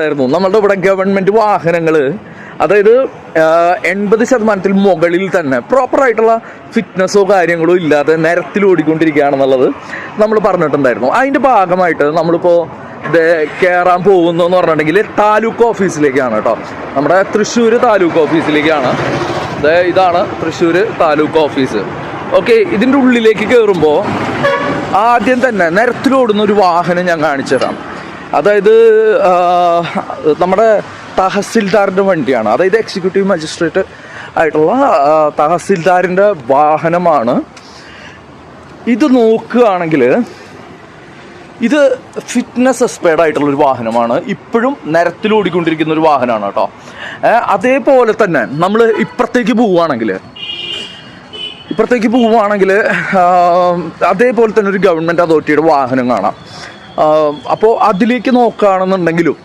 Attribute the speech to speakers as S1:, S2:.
S1: ആയിരുന്നു. നമ്മളുടെ ഇവിടെ ഗവൺമെന്റ് വാഹനങ്ങൾ അതായത് എൺപത് ശതമാനത്തിൽ മുകളിൽ തന്നെ പ്രോപ്പർ ആയിട്ടുള്ള ഫിറ്റ്നസ്സോ കാര്യങ്ങളോ ഇല്ലാതെ നിരത്തിൽ ഓടിക്കൊണ്ടിരിക്കുകയാണെന്നുള്ളത് നമ്മൾ പറഞ്ഞിട്ടുണ്ടായിരുന്നു. അതിന്റെ ഭാഗമായിട്ട് നമ്മളിപ്പോൾ കയറാൻ പോകുന്നു എന്ന് പറഞ്ഞിട്ടുണ്ടെങ്കിൽ താലൂക്ക് ഓഫീസിലേക്കാണ് കേട്ടോ. നമ്മുടെ തൃശ്ശൂർ താലൂക്ക് ഓഫീസിലേക്കാണ്. ഇതാണ് തൃശ്ശൂർ താലൂക്ക് ഓഫീസ്. ഓക്കെ ഇതിന്റെ ഉള്ളിലേക്ക് കയറുമ്പോൾ ആദ്യം തന്നെ നിരത്തിലോടുന്ന ഒരു വാഹനം ഞാൻ കാണിച്ചു തരാം അതായത് നമ്മുടെ തഹസിൽദാറിന്റെ വണ്ടിയാണ്. അതായത് എക്സിക്യൂട്ടീവ് മജിസ്ട്രേറ്റ് ആയിട്ടുള്ള തഹസിൽദാറിന്റെ വാഹനമാണ്. ഇത് നോക്കുകയാണെങ്കിൽ ഇത് ഫിറ്റ്നസ് എക്സ്പേർഡ് ആയിട്ടുള്ള ഒരു വാഹനമാണ്. ഇപ്പോഴും നിരത്തിൽ ഓടിക്കൊണ്ടിരിക്കുന്ന ഒരു വാഹനമാണ് കേട്ടോ. അതേപോലെ തന്നെ നമ്മൾ ഇപ്പുറത്തേക്ക് പോവുകയാണെങ്കിൽ ഇപ്പുറത്തേക്ക് പോവുകയാണെങ്കിൽ അതേപോലെ തന്നെ ഒരു ഗവൺമെന്റ് അതോറിറ്റിയുടെ വാഹനം കാണാം. അപ്പോൾ അതിലേക്ക് നോക്കുകയാണെന്നുണ്ടെങ്കിലും